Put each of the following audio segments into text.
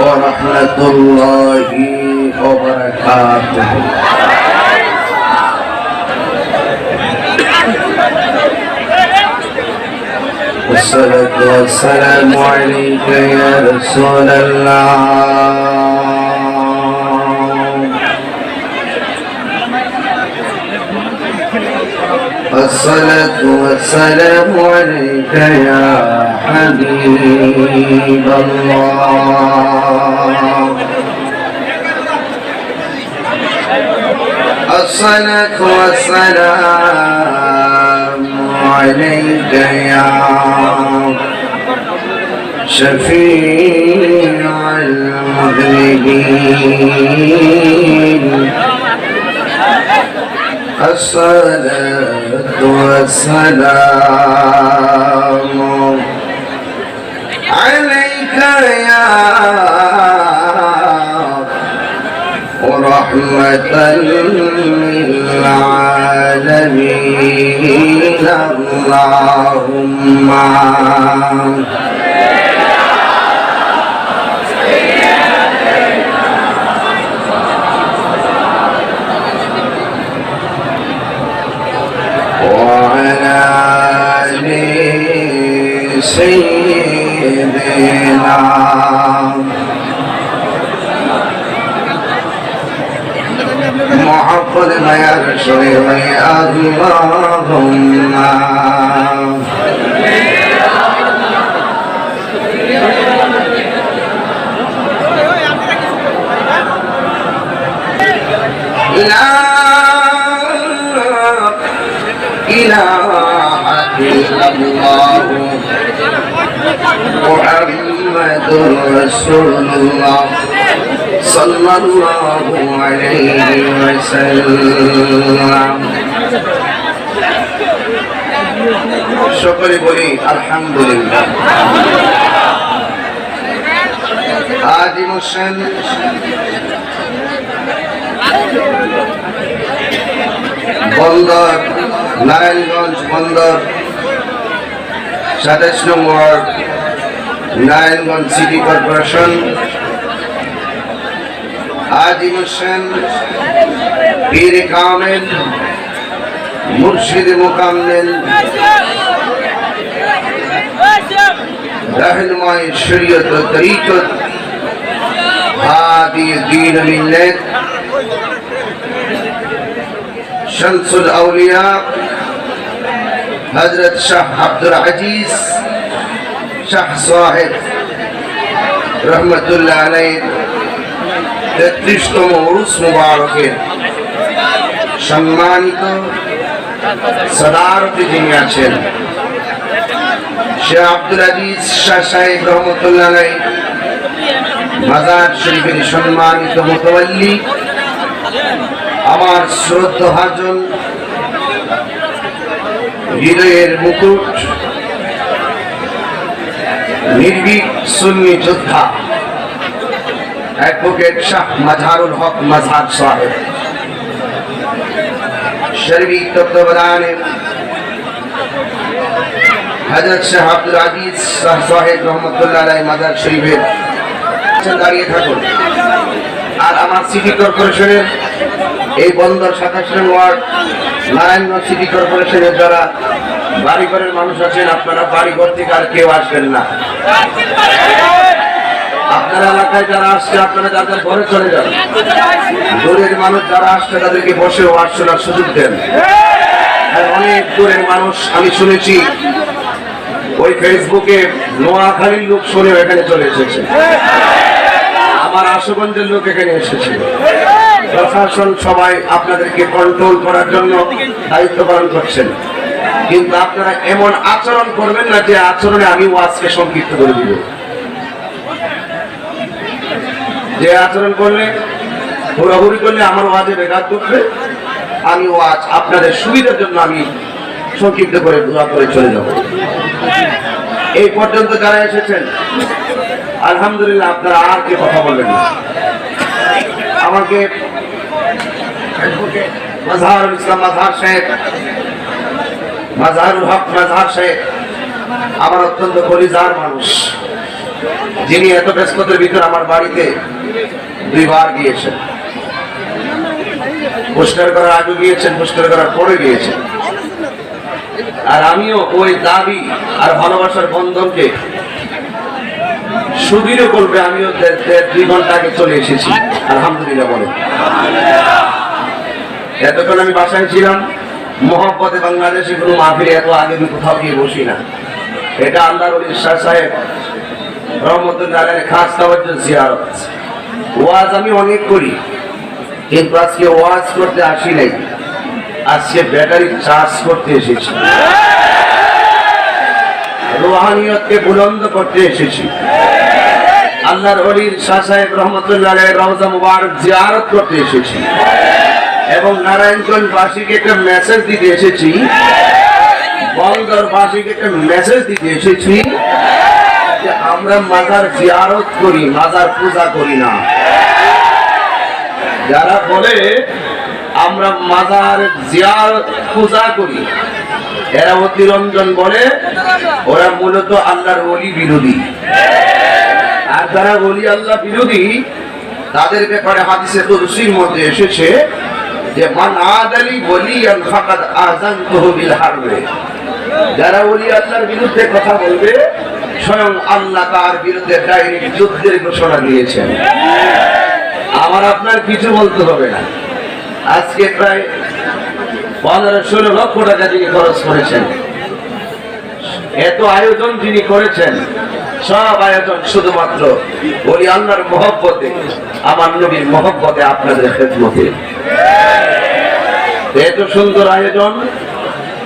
ورحمة الله وبركاته. والصلاة والسلام عليك يا رسول الله. الصلاة والسلام عليك يا حبيب الله. الصلاة والسلام عليك يا شفيع المذنبين الصلاة والسلام عليك يا ورحمة للعالمين. اللهم وعلى آل سيدنا محفظ يا شريف اللهم لا إله إلا الله محمد رسول الله صلى الله عليه وسلم সকলে বলি আলহামদুলিল্লাহ আজি হোসেন বন্দর নারায়ণগঞ্জ বন্দর সাতাশ number Narayanganj city corporation Azim Hossain পীর কামেল মুর্শিদ মোকাম্মেল رہنمائی شریعت و طریقت حادی دین ملت شمس الاولیاء حضرت شاہ عبدالعزیز শাহ সাহেব রহমতুল্লাহ আলাইয়ের তেত্রিশতম উরুস মুবারকের সম্মানিত সদারতি যিনি আছেন, শেখ আব্দুল আজিজ শাহ সাহেব রহমতুল্লাহ আলাই মাজার শরীফের সম্মানিত মোতবাল্লি, আমার শ্রদ্ধাভাজন হৃদয়ের মুকুট নির্ভীক যোদ্ধা। অ্যাডভোকেট শাহ মাঝারুল হক মাঝার সাহেব। শরীফ তত্ত্বাবধানে হজরত শাহ আব্দুল আজিজ শাহ সাহেব রহমতুল্লাহ মাজার শরীফের দাঁড়িয়ে থাকুন। আর আমার সিটি কর্পোরেশনের এই বন্দর সাতাশ নং ওয়ার্ড, নারায়ণগঞ্জ সিটি কর্পোরেশনের যারা বাড়িঘরের মানুষ আছেন, আপনারা বাড়িঘর থেকে আর কেউ আসবেন না। আপনার এলাকায় যারা আসছে, আপনারা যাদের ঘরে চলে যান। দূরের মানুষ যারা আসছে, তাদেরকে বসে ওয়াজ শোনার সুযোগ দেন। অনেক দূরের মানুষ, আমি শুনেছি, ওই ফেসবুকে নোয়াখালীর লোক শুনে এখানে চলে এসেছে। আমার আশুগঞ্জের লোক এখানে এসেছে। প্রশাসন সবাই আপনাদেরকে কন্ট্রোল করার জন্য দায়িত্ব পালন করছেন। কিন্তু আপনারা এমন আচরণ করবেন না যে আচরণে আমি ওয়াজকে সংক্ষিপ্ত করে দিব। যে আচরণ করলে, হুড়াহুড়ি করলে আমার ওয়াজে বেঘাত করবে আমি ওয়াজ আপনাদের সুবিধার জন্য আমি সংক্ষিপ্ত করে দোয়া করে চলে যাব। এই পর্যন্ত যারা এসেছেন, আলহামদুলিল্লাহ আপনারা আর কে কথা বলবেন না। আমাকে ইসলাম মাজহার সাহেব মাজহারুল হক মাজহার সাহেব, আমার অত্যন্ত পরিজার মানুষ। যিনি এত ব্যস্ততার ভিতর আমার বাড়িতে দুইবার গিয়েছেন। পুরস্কার করার আগে গিয়েছেন, পুরস্কার করার পরে গিয়েছেন। আর আমিও ওই দাবি আর ভালোবাসার বন্ধনকে সুদৃঢ় করবে আমিও দুই ঘণ্টা আগে চলে এসেছি। আলহামদুলিল্লাহ বলে। এতক্ষণ আমি বাসায় ছিলাম। মোহাম্মতে বাংলাদেশে কোনো মাহফিলে এত আগে আমি কোথাও গিয়ে বসি না। এটা আল্লাহর শাহ সাহেব রহমতুল্লাহ খাস তাওয়াজ্জুহ জিয়ারত। ওয়াজ আমি অনেক করি, কিন্তু আজকে ওয়াজ করতে আসি নাই। আজকে ব্যাটারি চার্জ করতে এসেছি। রোহানিয়তকে বুলন্দ করতে এসেছি। আল্লাহর অলির শাহ সাহেব রহমতুল্লাহ রওজা মুবারক জিয়ারত করতে এসেছি। এবং নারায়ণগঞ্জ বাসীকে একটা মেসেজ দিতে এসেছি। বন্দরবাসীকে একটা মেসেজ দিতে এসেছি যে আমরা মাজার জিয়ারত করি, মাজার পূজা করি না। যারা বলে, আমরা মাজার জিয়ারত পূজা করি। এরা অতিরঞ্জন বলে, ওরা মূলত আল্লাহর অলি বিরোধী। আর যারা অলি আল্লাহ বিরোধী, তাদের ব্যাপারে হাদিসে কুদসির মধ্যে এসেছে যে মান ফাকাদ হারবে। যারা ওলি আল্লাহর বিরুদ্ধে কথা বলবে, স্বয়ং আল্লাহ তার বিরুদ্ধে ডাইরেক্ট যুদ্ধের ঘোষণা দিয়েছেন। আমার আপনার কিছু বলতে হবে না। আজকে প্রায় পনেরো ষোলো লক্ষ টাকা দিকে খরচ করেছেন। এত আয়োজন যিনি করেছেন, সব আয়োজন শুধুমাত্র বলি আল্লাহর মহব্বতে, আমার নবীর মহব্বতে আপনাদের খেদমতে। এত সুন্দর আয়োজন,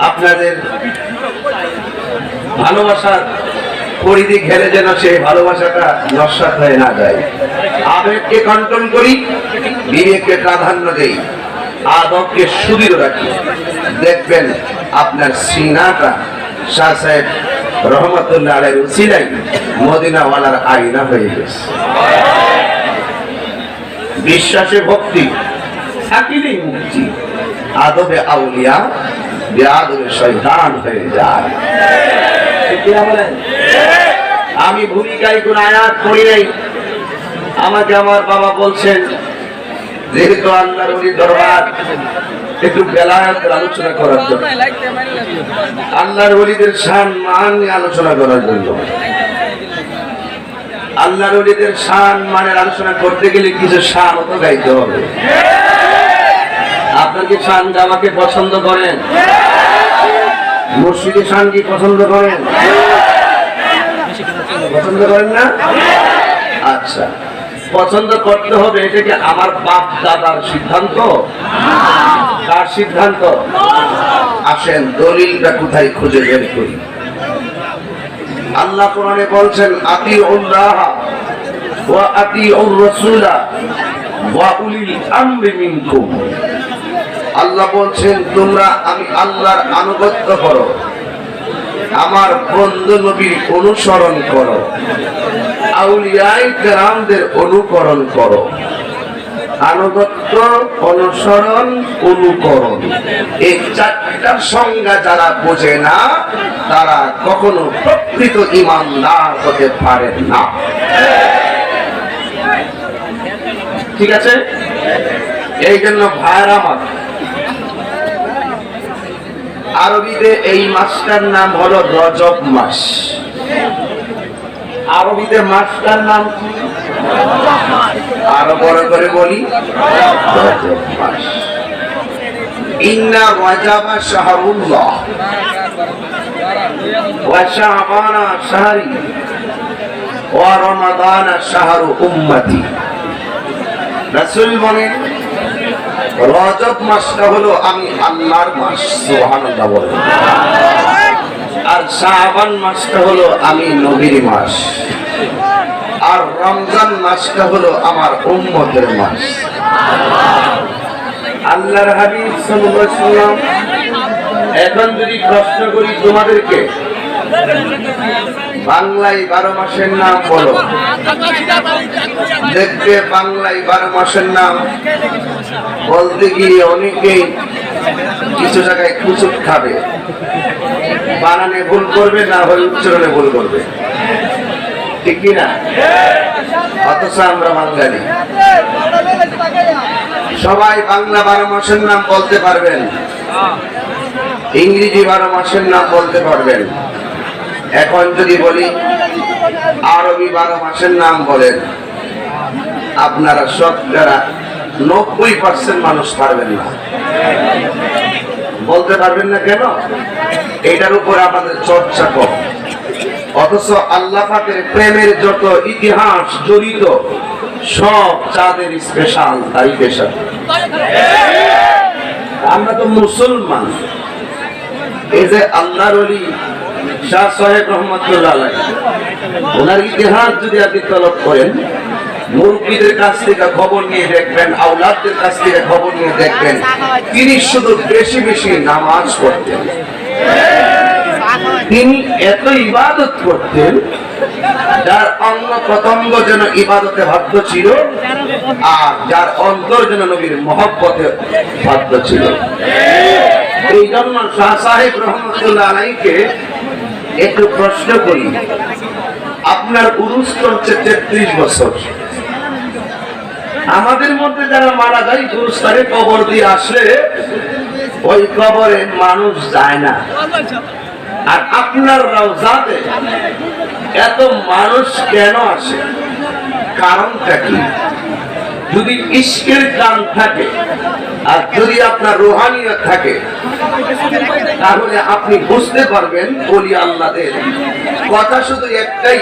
আপনাদের ভালোবাসার পরিধি ঘেরে যেন সেই ভালোবাসাটা নস্বাত হয়ে না যায়। আবেগকে কন্ট্রোল করি, বিবেককে প্রাধান্য দেই, আদবকে সুদৃঢ় রাখি। দেখবেন আপনার সিনাটা শাহ সাহেব রহমতুল্লাহ মদিনাওয়ালার আইনা হয়ে গেছে বিশ্বাসে ভক্তি থাকিলেই মুক্তি, আদবে আউলিয়া বেআদবে শয়তান হয়ে যায়? আমি ভূমিকায় কোন আয়াত করি নাই আমাকে আমার বাবা বলছেন যেহেতু আল্লাহর ওলি দরবার। একটু বেলায়াতের আলোচনা করার জন্য। আল্লাহর শান মান আলোচনা করার জন্য। আল্লাহর শান মানের আলোচনা করতে গেলে কিছু শান গাইতে হবে। আপনার কি শান আমাকে পছন্দ করেন? মুর্শিদি শান কি পছন্দ করেন? পছন্দ করেন না? আচ্ছা। পছন্দ করতে হবে, এটা কি আমার বাপ দাদার সিদ্ধান্ত? কার সিদ্ধান্ত? আসেন, দলিলটা কোথায় খুঁজে বের করি। আল্লাহ কোরআনে বলছেন আতি উল্লাহ ওয়া আতি রসুলা ওয়া উলিল আমরি মিনকুম। আল্লাহ বলছেন, তোমরা আমি আল্লাহর আনুগত্য করো, আমার বন্ধু নবীর অনুসরণ করো। কেরামদের অনুকরণ করো। আনুগত্য, অনুসরণ, অনুকরণ। এই চারটার সংজ্ঞা যারা বোঝে না, তারা কখনো প্রকৃত ইমানদার হতে পারে না। ঠিক আছে? এই জন্য ভাইয়ের আমার, আরবিতে এই মাসটার নাম হলো রজব মাস। আরবিতে মাছটার নাম কি? আরও বড় করে বলি। রজব মাসটা হলো আমি আল্লাহর মাস, সুবহানাল্লাহ বলেন। আর শাবান মাসটা হলো আমি নবীর মাস। আর রমজান মাসটা হলো আমার উম্মতের মাস। আল্লাহর হাবিব সাল্লাম এখন যদি প্রশ্ন করি তোমাদেরকে, বাংলায় বারো মাসের নাম বলো। দেখবে বাংলায় বারো মাসের নাম বলতে গিয়ে অনেকেই কিছু জায়গায় কুচুক খাবে। বানানে ভুল করবে না হলে উচ্চারণে ভুল করবে ঠিক কিনা অথচ আমরা বাঙালি। সবাই বাংলা বারো মাসের নাম বলতে পারবেন। ইংরেজি বারো মাসের নাম বলতে পারবেন। এখন যদি বলি, আরবি বারো মাসের নাম বলেন, আপনারা সব যারা নব্বই পার্সেন্ট মানুষ পারবেন না। বলতে পারবেন না কেন? এটার উপর আমাদের চর্চা কম। অথচ আল্লাহ প্রেমের যত ইতিহাস জড়িত, সব চাঁদের স্পেশাল তারিখের সাথে। আমরা তো মুসলমান। এই যে আল্লাহর অলি শাহ সাহেব রহমতুল্লাহ ওনার ইতিহাস যদি আপনি তলব করেন মুরব্বীদের কাছ থেকে খবর নিয়ে দেখবেন আউলাদদের কাছ থেকে খবর নিয়ে দেখবেন। তিনি শুধু বেশি বেশি নামাজ পড়তেন। তিনি এত ইবাদত করতেন, যার অঙ্গ প্রত্যঙ্গ যেন ইবাদতে বাধ্য ছিল, আর যার অন্তর যেন নবীর মহব্বতে বাধ্য ছিল। এই জন্য শাহ সাহেব রহমতুল্লাহ আলাইকে একটু প্রশ্ন করি। আপনার উরুস চলছে তেত্রিশ বছর। আমাদের মধ্যে যারা মারা যায়, গুরুস্থানে কবর দিয়ে আসে ওই কবরে মানুষ যায় না। আর আপনার রওজাতে এত মানুষ কেন আসে? কারণটা কি? যদি ইস্কের কান থাকে আর যদি আপনার রোহানিয়ত থাকে, তাহলে আপনি বুঝতে পারবেন বলি আল্লাদের কথা শুধু একটাই,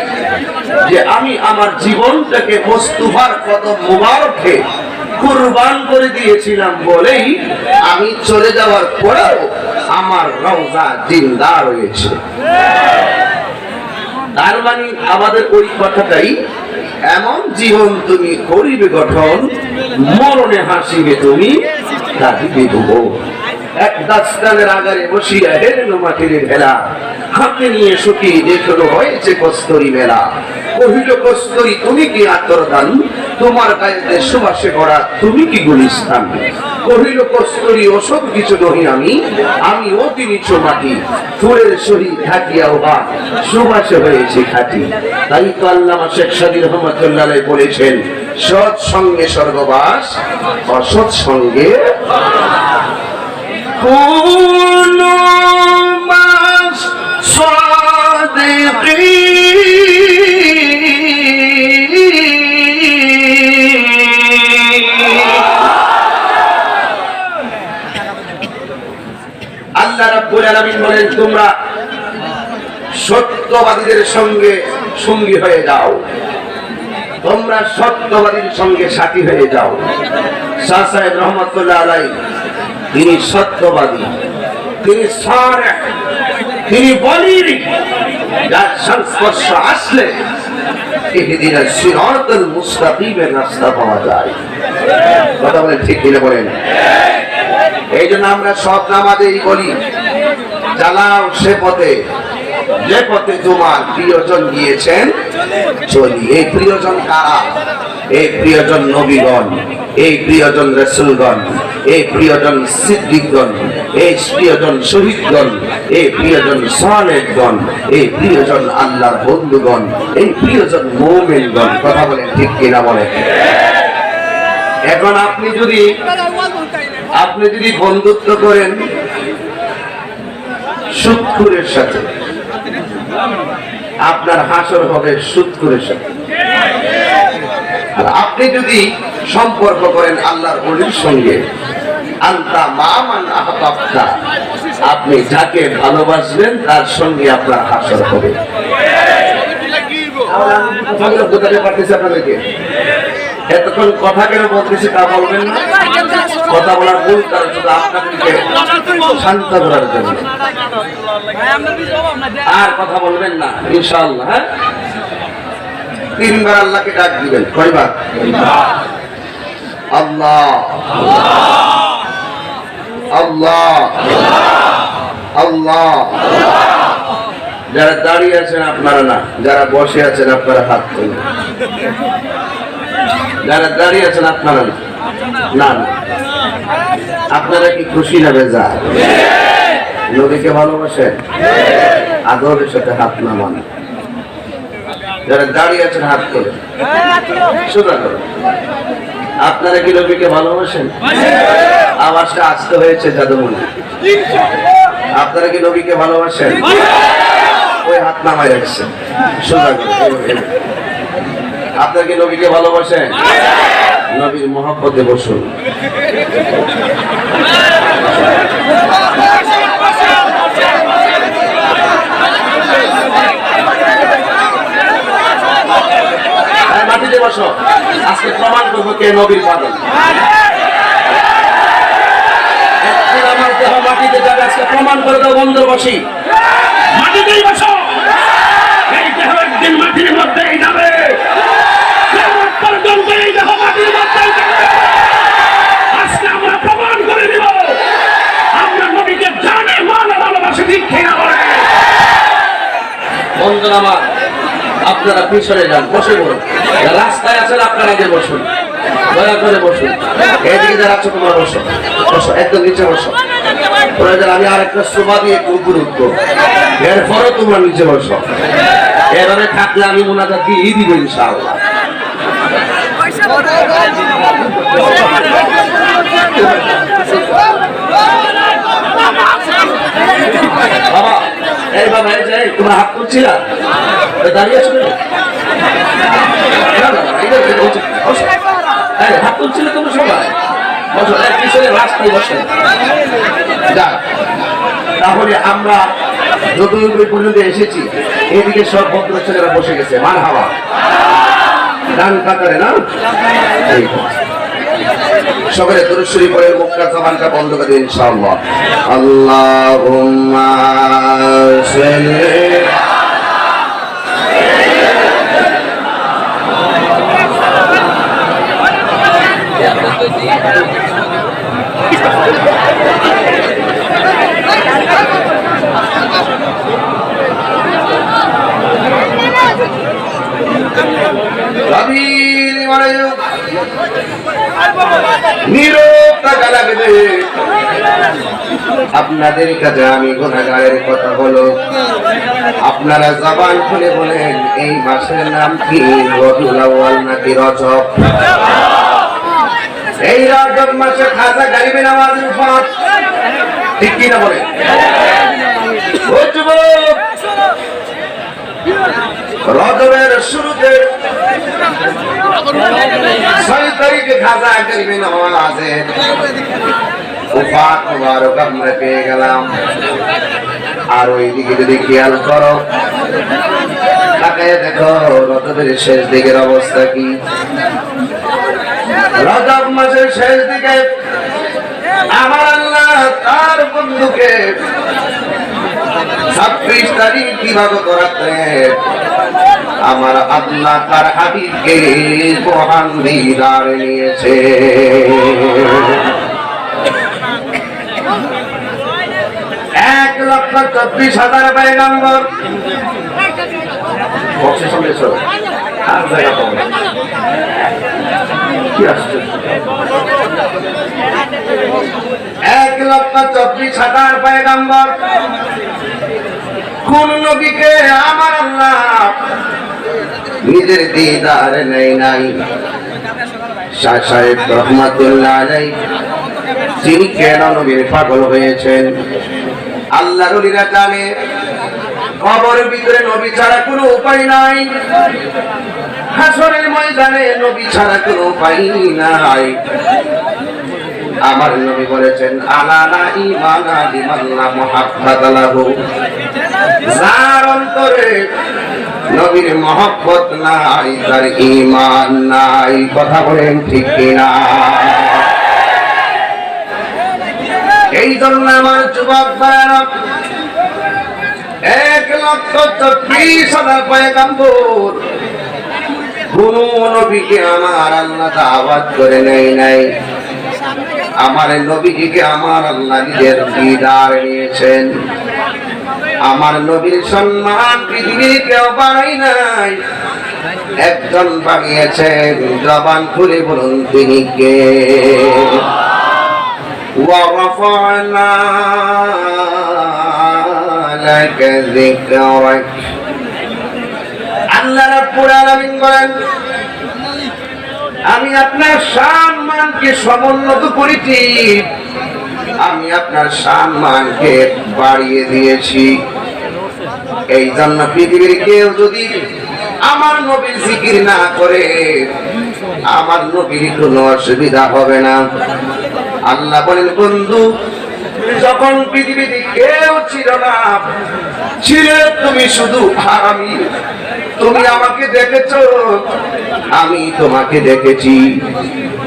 যে আমি আমার জীবনটাকে মোস্তুফার কত মুবারকে কুরবান করে দিয়েছিলাম বলেই আমি চলে যাওয়ার পরেও আমার রওজা জিন্দা রয়েছে তার মানে আমাদের ওই কথাটাই, এমন জীবন তুমি করিবে গঠন, মরণে হাসিবে তুমি, কাঁদিবে ভুবো এক দাস্তানের আগারে বসিয়া হেরেন মাটির ভেলা। হাতে নিয়ে হয়েছে কস্তরি মেলা। কহিল, কস্তরি, তুমি কি আত্মদান তোমার গায়েতে সুবাসে করা তুমি কি গুলিস্তান? কহিল, কস্তরি ওসব কিছু নহি আমি আমি ফুলের শরীর বা হয়েছে খাটি। তাই তো আল্লামা শেখ সাদি রহমতুল্লাহ বলেছেন, সৎ সঙ্গে স্বর্গবাস, অসৎ সঙ্গে কোন মাস তোমরা সত্যবাদীদের সঙ্গে সঙ্গী হয়ে যাও। তোমরা সত্যবাদীর সঙ্গে সাথী হয়ে যাও। সাহেব রহমতুল্লাহ তিনি সত্যবাদী। তিনি তিনি বলির যার সংস্পর্শ আসলে মুস্তাকিমের রাস্তা পাওয়া যায়। কথা ঠিক কিনা বলেন? এই জন্য আমরা সব নামাজেই বলি। চালাও সে পথে। যে পথে তোমার প্রিয়জন গিয়েছেন, চলি। এই প্রিয়জন কারা? এই প্রিয়জন নবীগণ, এই প্রিয়জন রসুলগণ, এই প্রিয়জন সিদ্দিকগণ, এই প্রিয়জন শহীদগণ, এই প্রিয়জন সালেকগণ এই প্রিয়জন আল্লাহর বন্ধুগণ, এই প্রিয়জন মোমেনগণ। কথা বলেন ঠিক কিনা বলেন? এখন আপনি যদি আপনি যদি বন্ধুত্ব করেন সুৎখুরের সাথে। আপনার হাসর হবে সুৎখুরের সাথে। আর আপনি যদি সম্পর্ক করেন আল্লাহর অলির সঙ্গে আন্তা মামান আপনি যাকে ভালোবাসবেন তার সঙ্গে আপনার হাসর হবে। আপনাদেরকে? এতক্ষণ কথা কেন বলতেছি তা বলবেন না। কথা বলার মূল কারণ আপনাদেরকে শান্ত করার জন্য। আর কথা বলবেন না, ইনশাআল্লাহ হ্যাঁ? তিনবার আল্লাহকে ডাক দিবেন, কয়বার? আল্লাহ। আল্লাহ। আল্লাহ। যারা দাঁড়িয়ে আছেন আপনারা না, যারা বসে আছেন আপনারা হাত তুলুন। যারা দাঁড়িয়ে আছেন, আপনারা না। আপনারা কি খুশি না বেজা নদীকে ভালোবাসেন? আদরের সাথে হাত নামান। যারা দাঁড়িয়ে আছেন, হাত করে আপনারা কি নবীকে ভালোবাসেন? আওয়াজটা আসতে হয়েছে যাদবমণি আপনারা কি নবীকে ভালোবাসেন? ওই হাত নামায় রাখছেন সোজা করো আপনারা কি নবীকে ভালোবাসেন? নবীর মহাপদে বসুন। মাটিতে বসো। আজকে প্রমাণ করব কে নবীর পাগল। আমার দেহ মাটিতে যাবে, আজকে প্রমাণ করে দাও বন্ধ বসি। মাটিতেই বসো। বন্ধুরা আমার। আপনারা পিছনে যান, বসে যারা রাস্তায় আছেন, আপনারা আগে বসুন। দয়া করে বসুন। এদিকে যারা আছো, তোমরা বসো। বসো, একদম নিচে বসো। আমি আর একটা শোভা দিয়ে একটু উপরে উঠবো। এরপরও তোমরা নিচে বসো। এভাবে থাকলে আমি মোনাজাত দিয়ে দিব ইনশাআল্লাহ। বাবা এই বাবা, এই যে তোমরা হাত তুলছিলা দাঁড়িয়ে আছো হাত তুলছিলে তোমরা সবাই? বসো, এই, পিছনে রাস্তায় বসে। তাহলে আমরা যতদূর পর্যন্ত এসেছি, এদিকে সব ভদ্র ছেলেরা বসে গেছে, মার হাওয়া। ডান কাতারে, না। সকলে দরুশ্বরী পরে মুখটা জবানটা বন্ধ করে দিন গভীর মনোযোগ আপনাদের কাছে আমি গুণাগারের কথা হলো আপনারা জবান খুলে বলেন, এই মাসের নাম কি? রবিউল নাকি রজব? এই রজব মাসে খাজা গাইবে উপর ঠিক কি না বলেন। রজবের শুরুতে ছয় তারিখে খাজা গাইবে নামাজের উপাত মুবারক আমরা পেয়ে গেলাম। আর ওইদিকে যদি খেয়াল করো, তাকায় দেখো রজবের শেষ দিকের অবস্থা কি? রজব মাসের শেষ দিকে আমার আল্লাহ তার বন্ধুকে ছাব্বিশ তারিখ দিবাগত রাত্রে আমার আল্লাহ তার হাবিবকে মহান দিদার নিয়েছে। এক লক্ষ চব্বিশ হাজার বাই নম্বর কি আশ্চর্য। লক্ষ চব্বিশ হাজার কোন নবীকে আমার আল্লাহ নিজের দিদার নেই নাই। কেন নবীর পাগল হয়েছেন? আল্লাহ রলিরা জানে। কবরের ভিতরে নবী ছাড়া কোনো উপায় নাই। হাসরের ময়দানে নবী ছাড়া কোনো উপায় নাই। আমার নবী বলেছেন আলানা ইমানা বিমাল্লা মুহাব্বাত লাহু। যার অন্তরে নবীর মহব্বত নাই, তার ঈমান নাই। কথা বলেন ঠিক কিনা? এই জন্য আমার যুবক এক লক্ষ চব্বিশ হাজার পয়গাম্বর কোন নবীকে আমার আল্লাহ দাওয়াত করে নেই নাই। আমার নবীজিকে আমার আল্লাহ নিজের দিদার নিয়েছেন আমার নবীর সম্মান পৃথিবীর কেউ বাড়াই নাই একজন বানিয়েছেন জবান খুলে বলুন তিনি কে ورفعنا لك ذكرك আল্লাহ রাব্বুল আলামিন বলেন আমি আপনার সম্মানকে সমুন্নত করেছি। আমি আপনার সম্মানকে বাড়িয়ে দিয়েছি। এই জন্য পৃথিবীর কেউ যদি আমার নবীর জিকির না করে, আমার নবীর কোনো অসুবিধা হবে না। আল্লাহ বলেন, বন্ধু, যখন পৃথিবীতে কেউ ছিল না, ছিলে তুমি শুধু হারামি। তুমি আমাকে দেখেছ। আমি তোমাকে দেখেছি।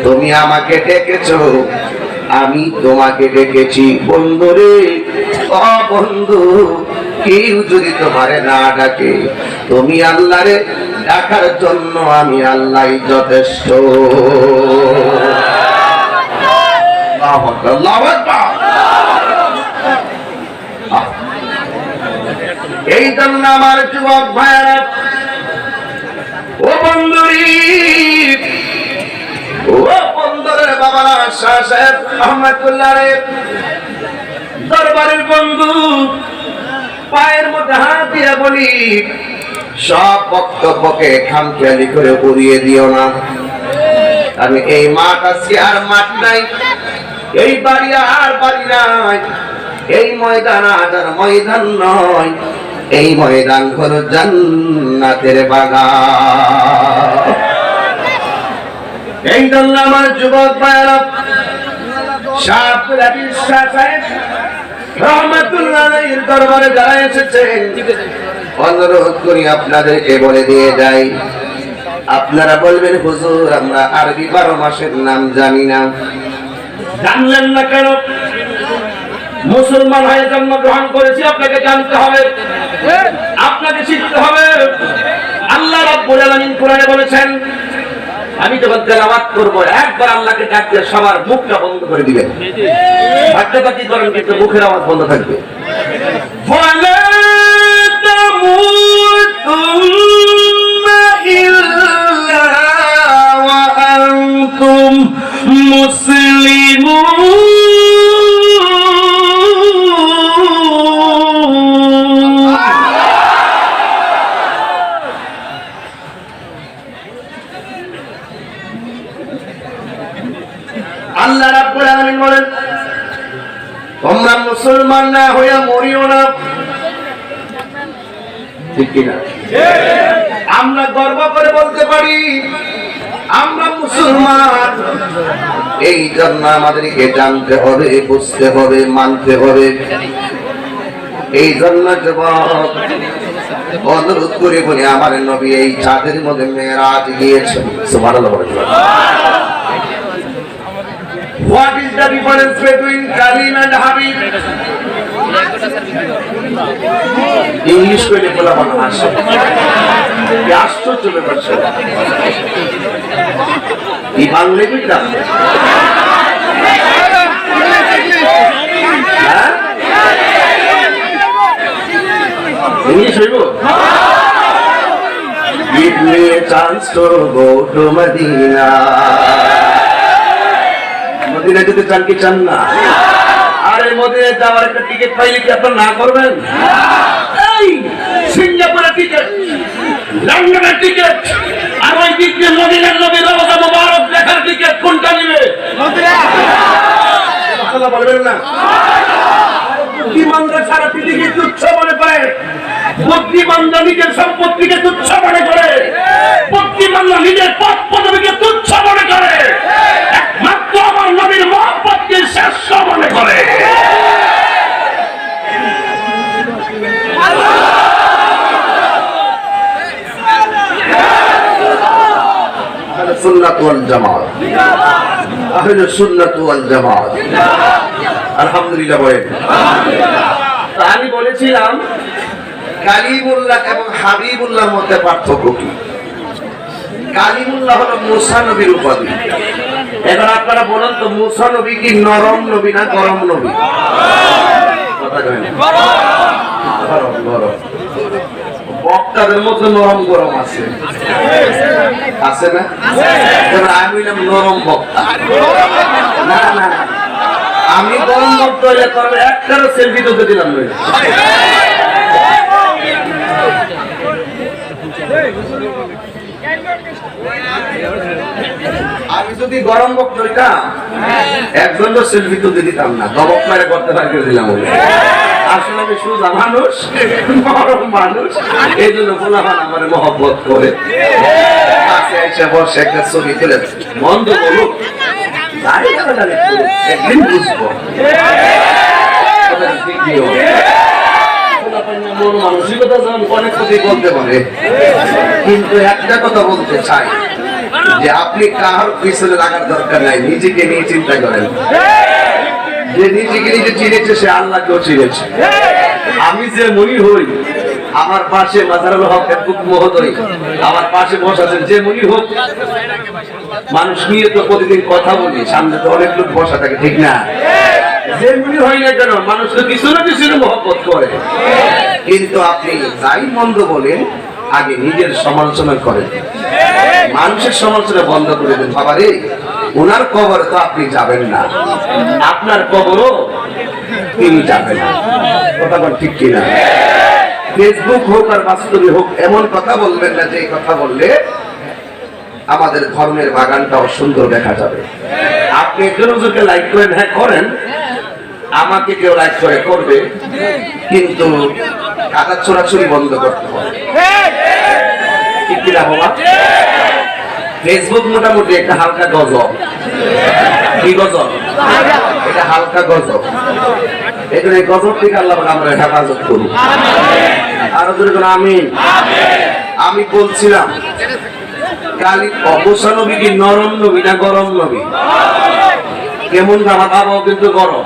তুমি আমাকে ডেকেছো আমি তোমাকে ডেকেছি বন্ধু রে ও বন্ধু, কেউ যদি তোমারে না ডাকে, তুমি আল্লাহরে ডাকার জন্য আমি আল্লাহ যথেষ্ট। এই জন্য আমার যুবক ভাইয়েরা ও বন্ধুরি, ও আহমদুল্লাহ দরবারের বন্ধু, পায়ের মধ্যে হাত দিয়ে বলি, সব বক্তব্যকে খামখেয়ালি করে উড়িয়ে দিও না। আমি এই মাঠ আছি, আর মাঠ নাই। এই বাড়ি আর বাড়ি নাই। এই ময়দান আর ময়দান নয়। এই ময়দান হলো জান্নাতের বাগান। এই জন্য আমার যুবক ভাইয়েরা অনুরোধ করি আপনাদেরকে বলে দিয়ে যাই। আপনারা বলবেন, হুজুর, আমরা আরবি বারো মাসের নাম জানি না। জানলেন না কেন? মুসলমান হয়ে জন্মগ্রহণ করেছি, আপনাকে জানতে হবে। আপনাকে শিখতে হবে। আল্লাহ রাব্বুল কোরআনে বলেছেন, আমি যখন তেলাবাদ করব, একবার আল্লাহকে ডাকলে সবার মুখটা বন্ধ করে দিবেন। ভাগ্যপাতি করেন, কিন্তু মুখের আওয়াজ বন্ধ থাকবে। মুসলিমুন মুসলমান না হইয়া মরিও না। ঠিক কিনা? আমরা গর্ব করে বলতে পারি, আমরা মুসলমান। এই জন্য আমাদেরকে জানতে হবে, বুঝতে হবে, মানতে হবে। এই জন্য অনুরোধ করে বলি, আমার নবী এই চাঁদের মধ্যে মেয়েরাজ গিয়েছেন। বলে What is the difference between Karim and Habib? English কইলে বলা ভালো আসে আশ্চর্য ব্যাপার ছিল বাংলা কইতাম হ্যাঁ ইংলিশ হইব Give me a chance to go to Medina. Medina যেতে চান কি চান না। আরে মদিনা যাওয়ার একটা টিকিট পাইলে কি আপনার না করবেন? এই সিঙ্গাপুরের টিকিট লন্ডনের টিকিট আর ওই দিক মদিনার নবী রওজা মুবারক দেখার টিকিট কোনটা নিবে? কথা বলবেন না। একমাত্র আমার নবীর মহব্বতকে শ্রেষ্ঠ মনে করে। আহলে সুন্নাত ওয়াল জামাত। আহলে সুন্নাত ওয়াল জামাত। আলহামদুলিল্লাহ বলেন। আমি বলেছিলাম কালিমুল্লাহ এবং হাবিবুল্লাহর মধ্যে পার্থক্য কি? কালিমুল্লাহ হলো মুসা নবীর উপাধি। এবার আপনারা বলেন তো, মুসা নবী কি নরম নবী না গরম নবী? বক্তাদের মধ্যে নরম গরম আছে। আছে না? আমি নরম বক্তা। আমি গরম বক্তা হইলে তবে একটারও সেলফি তুলতে দিলাম না আমি যদি গরম বক্ত হইতাম একজন তো সেলফি তুলতে দিতাম না দবক মারে করতে পারি দিলাম আসলে আমি সুজা মানুষ গরম মানুষ এই জন্য বলাবান আমার মহব্বত করে। কাছে এসে বসে একটা ছবি তুলে বন্ধ বলুক জানি তো, একদিন বুঝব। ওদের ভিডিও। পোলাপাইনের মন মানসিকতা যেমন অনেক কিছুই বলতে পারে কিন্তু একটা কথা বলতে চাই। যে আপনি কার পিছনে লাগার দরকার নাই, নিজেকে নিয়ে চিন্তা করেন। যে নিজেকে নিজে চিনেছে, সে আল্লাহকেও চিনেছে। আমি যে মনি হই, আমার পাশে মাজারুল হক একটুক মহোদয়। আমার পাশে বসাছেন যে মনি হোক। মানুষ নিয়ে তো প্রতিদিন কথা বলি, সামনে তো অনেক লোক বসা থাকে, ঠিক না? যে মনি হয় না কেন, মানুষ তো কিছু না কিছু মহব্বত করে। কিন্তু আপনি যাই মন্দ বলেন আগে নিজের সমালোচনা করেন মানুষের সমালোচনা বন্ধ করে দেন। বাবা রে, ওনার কবরে তো আপনি যাবেন না। আপনার কবরও তিনি যাবেন না। কথা ঠিক কিনা? ফেসবুক হোক আর বাস্তবে হোক, এমন কথা বলবেন না যে কথা বললে আমাদের ধর্মের বাগানটাও সুন্দর দেখা যাবে। আপনি একজন লাইক করেন হ্যাঁ করেন। আমাকে কেউ লাইক করে করবে, কিন্তু কাদা চোরাচুরি বন্ধ করতে হবে। ঠিক কিনা বাবা ফেসবুক মোটামুটি একটা হালকা গজব। কি গজব? এটা হালকা গজব। এখানে গজব থেকে আল্লাহ আমরা হেফাজত করুন আরও করে আমি আমি বলছিলাম, কালি অবসা নবী কি নরম নবী না গরম নবী? কেমন আমার বাবাও কিন্তু গরম।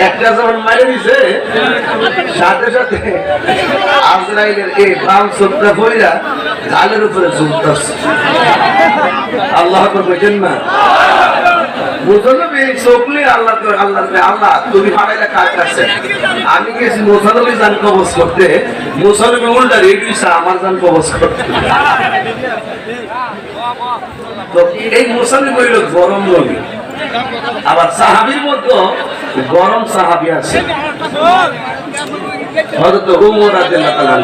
একটা যখন মারি দিছে, সাথে সাথে এই বাম উপরে আল্লাহ না? আমি এই আবার সাহাবির মধ্যে গরম সাহাবি আছে। হয়তো উমর রাদিয়াল্লাহু তাআলা